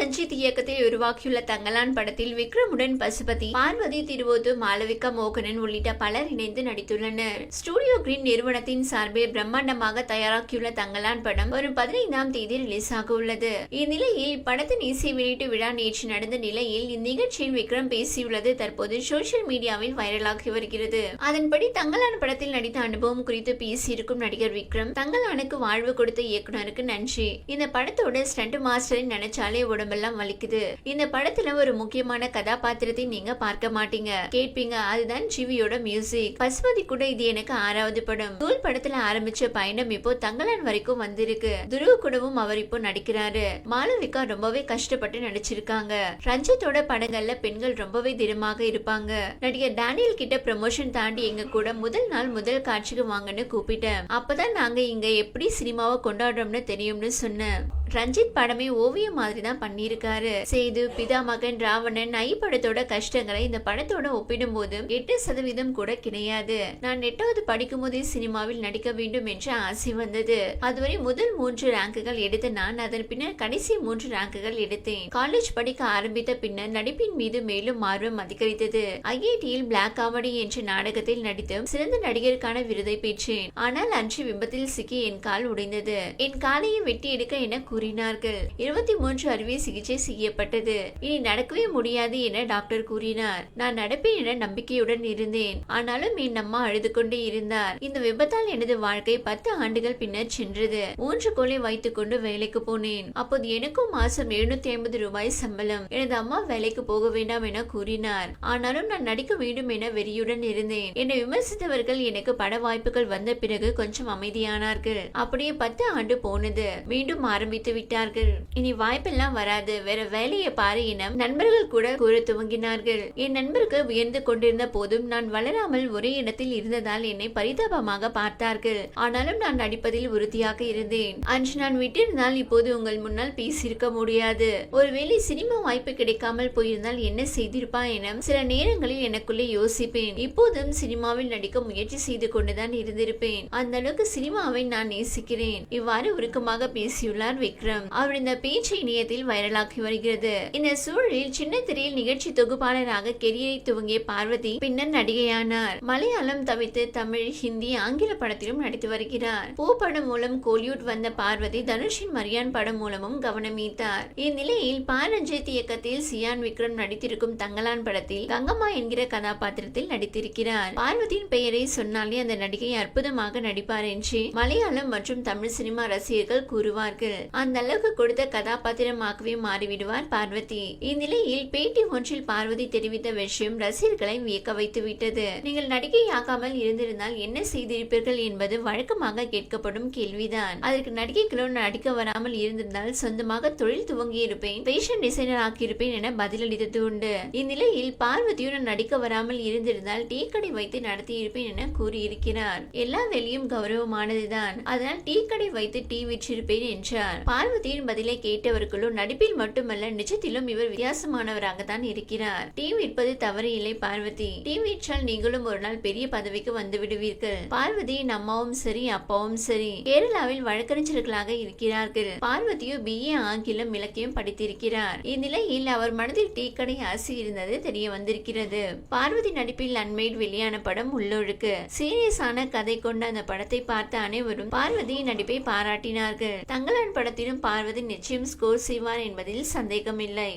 ரஞ்சித் இயக்கத்தில் உருவாக்கியுள்ள தங்கலான் படத்தில் விக்ரமுடன் பசுபதி பார்வதி திருவோது மாளவிகா மோகனன் உள்ளிட்ட பலர் இணைந்து நடித்துள்ளனர். ஸ்டூடியோ கிரீன் நிறுவனத்தின் சார்பில் பிரம்மாண்டமாக தயாராக்கியுள்ள தங்கலான் படம் வரும் பதினைந்தாம் தேதி ரிலீஸ் ஆக உள்ளது. இந்நிலையில் படத்தின் இசை வெளியீட்டு விழா நேற்று நடந்த நிலையில் இந்நிகழ்ச்சியில் விக்ரம் பேசியுள்ளது. தற்போது சோசியல் மீடியாவில் வைரலாகி வருகிறது. அதன்படி தங்கலான் படத்தில் நடித்த அனுபவம் குறித்து பேசியிருக்கும் நடிகர் விக்ரம் தங்கலானுக்கு வாழ்வு கொடுத்த இயக்குனருக்கு நன்றி. இந்த படத்தோட ஸ்டண்ட் மாஸ்டரின் நினைச்சாலே உடம்பு உடம்பெல்லாம் வலிக்குது. இந்த படத்துல ஒரு முக்கியமான கதாபாத்திரத்தை நீங்க பார்க்க மாட்டீங்க. கேட்பீங்க. அதுதான் ஜிவியோட மியூசிக் பசுபதி கூட இது எனக்கு ஆறாவது படம். தூள் படத்துல ஆரம்பிச்ச பயணம் இப்போ தங்கலான் வரைக்கும் வந்திருக்கு. துருவ கூடவும் அவர் இப்போ நடிக்கிறாரு. மாளவிகா ரொம்பவே கஷ்டப்பட்டு நடிச்சிருக்காங்க. ரஞ்சித்தோட படங்கள்ல பெண்கள் ரொம்பவே திடமாக இருப்பாங்க. நடிகர் டேனியல் கிட்ட ப்ரமோஷன் தாண்டி எங்க கூட முதல் நாள் முதல் காட்சிக்கு வாங்கன்னு கூப்பிட்டேன். அப்பதான் நாங்க இங்க எப்படி சினிமாவை கொண்டாடுறோம்னு தெரியும்னு சொன்னேன். ரஞ்சித் படமே ஓவியம் மாதிரி தான் பண்ணியிருக்காரு. சேது பிதா மகன் ராவணன் ஐ படத்தோட கஷ்டங்களை இந்த படத்தோட ஒப்பிடும் போது எட்டு சதவீதம் கூட கிடையாது. நான் எட்டாவது படிக்கும் போதே சினிமாவில் நடிக்க வேண்டும் என்ற ஆசை வந்தது. அதுவரை முதல் மூன்று ரேங்குகள் எடுத்த நான் அதன் பின்னர் கடைசி மூன்று ரேங்குகள் எடுத்தேன். காலேஜ் படிக்க ஆரம்பித்த பின்னர் நடிப்பின் மீது மேலும் ஆர்வம் அதிகரித்தது. ஐஐடியில் பிளாக் காமெடி என்ற நாடகத்தில் நடித்து சிறந்த நடிகருக்கான விருதை பெற்றேன். ஆனால் அன்று விபத்தில் சிக்கி என் கால் உடைந்தது. என் காலையை வெட்டி எடுக்க என கூறினார்கள். இருபத்தி மூன்று அறுவை சிகிச்சை செய்யப்பட்டது. இனி நடக்கவே முடியாது என டாக்டர் கூறினார். நான் நடப்பேன் என நம்பிக்கையுடன் இருந்தேன். ஆனாலும் என் அம்மா அழுது கொண்டே இருந்தார். இந்த விபத்தால் எனது வாழ்க்கை பத்து ஆண்டுகள் பின்னர் சென்றது. மூன்று கோலை வைத்துக் கொண்டு வேலைக்கு போனேன். அப்போது எனக்கும் மாசம் எழுநூத்தி ஐம்பது ரூபாய் சம்பளம். எனது அம்மா வேலைக்கு போக வேண்டாம் என கூறினார். ஆனாலும் நான் நடிக்க வேண்டும் என வெறியுடன் இருந்தேன். என்னை விமர்சித்தவர்கள் எனக்கு பட வாய்ப்புகள் வந்த பிறகு கொஞ்சம் அமைதியானார்கள். அப்படியே பத்து ஆண்டு போனது. மீண்டும் ஆரம்பித்து விட்டார்கள். இனி வாய்ப்பெல்லாம் வராது. வேற வேலையை பாரு என நண்பர்கள் கூட கூற துவங்கினார்கள். என் நண்பருக்கு உயர்ந்து கொண்டிருந்த போதும் நான் வளராமல் ஒரே இடத்தில் இருந்ததால் என்னை பரிதாபமாக பார்த்தார்கள். ஆனாலும் நான் நடிப்பதில் உறுதியாக இருந்தேன். அன்று நான் விட்டிருந்தால் இப்போது உங்கள் முன்னால் பேசியிருக்க முடியாது. ஒருவேளை சினிமா வாய்ப்பு கிடைக்காமல் போயிருந்தால் என்ன செய்திருப்பா என சில நேரங்களில் எனக்குள்ளே யோசிப்பேன். இப்போதும் சினிமாவில் நடிக்க முயற்சி செய்து கொண்டுதான் இருந்திருப்பேன். அந்த அளவுக்கு சினிமாவை நான் நேசிக்கிறேன். இவ்வாறு உருக்கமாக பேசியுள்ளார் விக்ரம். அவர் இந்த பேச்சு இணையத்தில் வைரலாகி வருகிறது. இந்த சூழலில் சின்ன திரையில் நிகழ்ச்சி தொகுப்பாளராக கெரியரை துவங்கிய பார்வதி பின்னர் நடிகையானார். மலையாளம் தவிர்த்து தமிழ் ஹிந்தி ஆங்கில படத்திலும் நடித்து வருகிறார். பூ படம் மூலம் கோலிவுட் வந்த பார்வதி தனுஷின் மரியான் படம் மூலமும் கவனம் ஈர்த்தார். இந்நிலையில் பாரஞ்சித் இயக்கத்தில் சியான் விக்ரம் நடித்திருக்கும் தங்கலான் படத்தில் கங்கம்மா என்கிற கதாபாத்திரத்தில் நடித்திருக்கிறார். பார்வதியின் பெயரை சொன்னாலே அந்த நடிகை அற்புதமாக நடிப்பார் என்று மலையாளம் மற்றும் தமிழ் சினிமா ரசிகர்கள் கூறுவார்கள். அந்த அளவுக்கு கொடுத்த கதாபாத்திரமாகவே மாறிவிடுவார் பார்வதி. இந்நிலையில் பேட்டி ஒன்றில் பார்வதி தெரிவித்த விஷயம் ரசிகர்களை வியக்க வைத்து விட்டது நீங்கள் நடிகையாகாமல் இருந்திருந்தால் என்ன செய்திருப்பீர்கள் என்பது வழக்கமாக கேட்கப்படும் கேள்விதான். அதற்கு நடிகைகளோ நடிக்க வராமல் இருந்திருந்தால் சொந்தமாக தொழில் துவங்கியிருப்பேன் பேஷன் ஃபேஷன் டிசைனர் ஆக்கியிருப்பேன் என பதிலளித்தது உண்டு இந்நிலையில் பார்வதியும் நடிக்க வராமல் இருந்திருந்தால் டீ கடை வைத்து நடத்தியிருப்பேன் என கூறியிருக்கிறார். எல்லா வேலையும் கௌரவமானதுதான். அதனால் டீ கடை வைத்து டீ விற்றிருப்பேன் என்றார். பார்வதியின் பதிலை கேட்டவர்களும் நடிப்பில் மட்டுமல்ல நிஜத்திலும் இவர் வித்தியாசமானவராக தான் இருக்கிறார். டீ விற்பது தவறு இல்லை பார்வதி. டீ விற்றால் நீங்களும் ஒரு நாள் பெரிய பதவிக்கு வந்து விடுவீர்கள். பார்வதியின் அம்மாவும் சரி அப்பாவும் சரி. கேரளாவில் வழக்கறிஞர்களாக இருக்கிறார்கள். பார்வதியோ பிஏ ஆங்கிலம் இலக்கியம் படித்திருக்கிறார். இந்நிலையில் அவர் மனதில் டீ கடை ஆசை இருந்தது தெரிய வந்திருக்கிறது. பார்வதி நடிப்பில் அண்மையில் வெளியான படம் உள்ளொழுக்கு. சீரியஸான கதை கொண்ட அந்த படத்தை பார்த்த அனைவரும் பார்வதியின் நடிப்பை பாராட்டினார்கள். தங்களான் படத்திலும் பார்வதி நிச்சயம் ஸ்கோர் செய்வார் என்பதில் சந்தேகமில்லை.